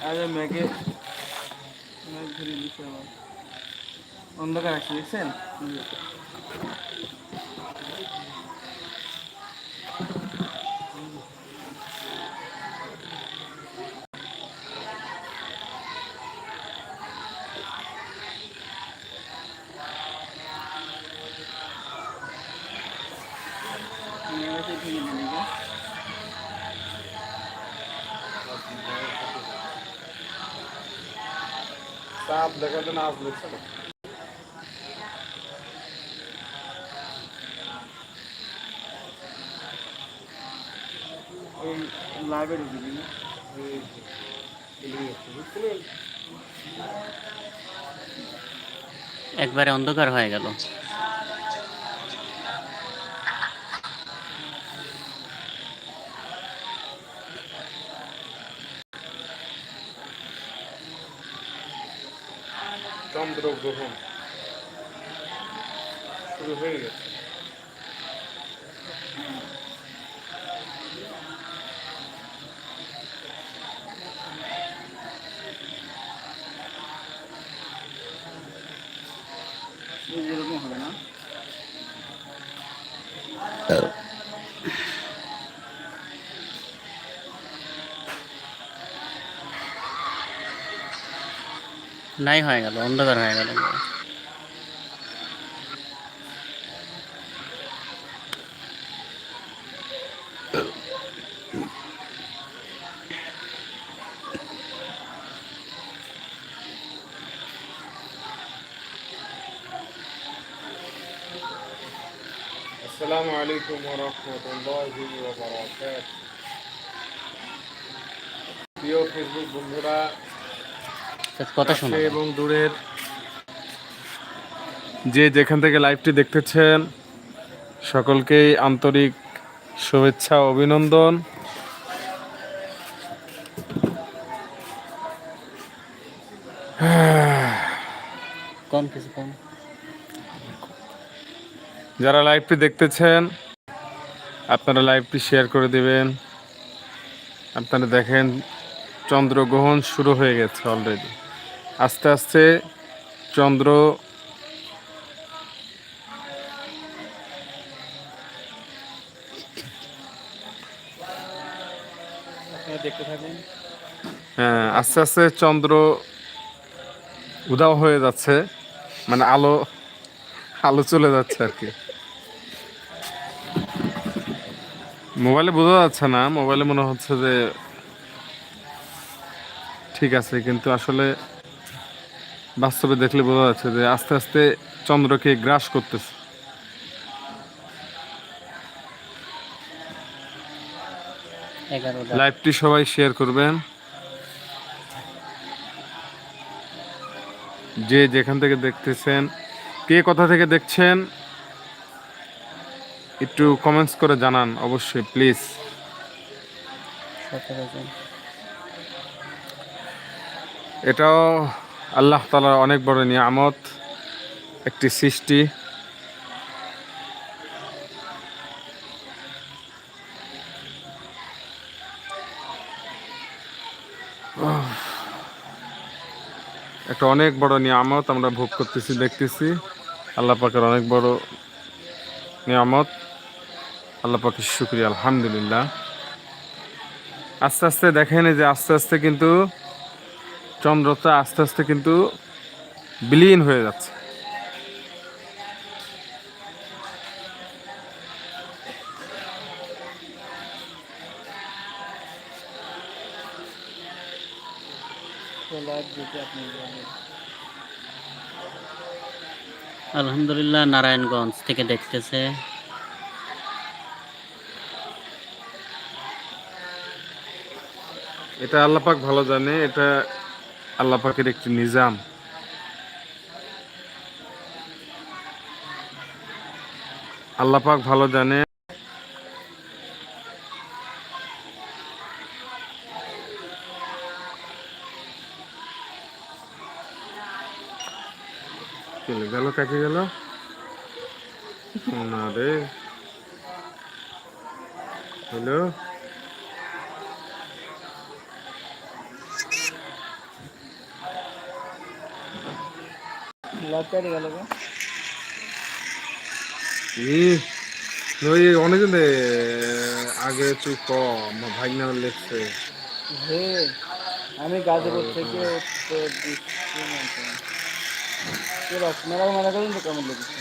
আরে মেঘে মেঘ ধরে দিচ্ছে আমার। অন্ধকার আসছে দেখছেন? মেঘে ভেঙে সাপ দেখাতে না? আসলে একবারে অন্ধকার হয়ে গেল। চন্দ্রগ্রহণ শুরু হয়ে গেছে এই যেরকম হবে না নাই হয়ে গেল অন্ধকার হয়ে গেল আসসালামু আলাইকুম ওয়া রাহমাতুল্লাহি ওয়া বারাকাতুহু প্রিয় ফেসবুক বন্ধুরা কথা শোনা এবং দূরের যে যেখান থেকে লাইভটি দেখতেছেন সকলকেই আন্তরিক শুভেচ্ছা অভিনন্দন। কম কিছু কম যারা লাইভটি দেখতেছেন আপনারা লাইভটি শেয়ার করে দিবেন। আপনারা দেখেন চন্দ্রগ্রহণ শুরু হয়ে গেছে অলরেডি। আস্তে আস্তে চন্দ্র হ্যাঁ আস্তে আস্তে চন্দ্র উধাও হয়ে যাচ্ছে মানে আলো আলো চলে যাচ্ছে আর কি। মোবাইলে বোঝা যাচ্ছে না, মোবাইলে মনে হচ্ছে যে ঠিক আছে, কিন্তু আসলে বাস্তবে দেখলে বোঝা যাচ্ছে যে আস্তে আস্তে চন্দ্রকে গ্রাস করতেছে। লাইভটি সবাই শেয়ার করবেন। যে যেখান থেকে দেখতেছেন কে কোথা থেকে দেখছেন একটু কমেন্টস করে জানান অবশ্যই প্লিজ এটাও আল্লাহ তালার অনেক বড় নিয়ামত, একটি সৃষ্টি। একটা অনেক বড় নিয়ামত আমরা ভোগ করতেছি, দেখতেছি। আল্লাহ পাকের অনেক বড় নিয়ামত। আল্লাহ পাকের শুক্রিয়া, আলহামদুলিল্লাহ। আস্তে আস্তে দেখেন যে আস্তে আস্তে কিন্তু চন্দ্রটা আস্তে আস্তে কিন্তু বিলীন হয়ে যাচ্ছে। আলহামদুলিল্লাহ নারায়ণগঞ্জ থেকে দেখতেছে এটা আল্লাহ পাক ভালো জানে এটা আল্লাহ পাকের একটি নিজাম। আল্লাহ পাক ভালো জানে। চলে গেল, কাকে গেল? না রে। হ্যালো? ওই অনেকদিন আগে তুই কম ভাই না লেখছে আমি গাজীপুর থেকে মেলা মেলা করেন। তো কেমন লেগেছে?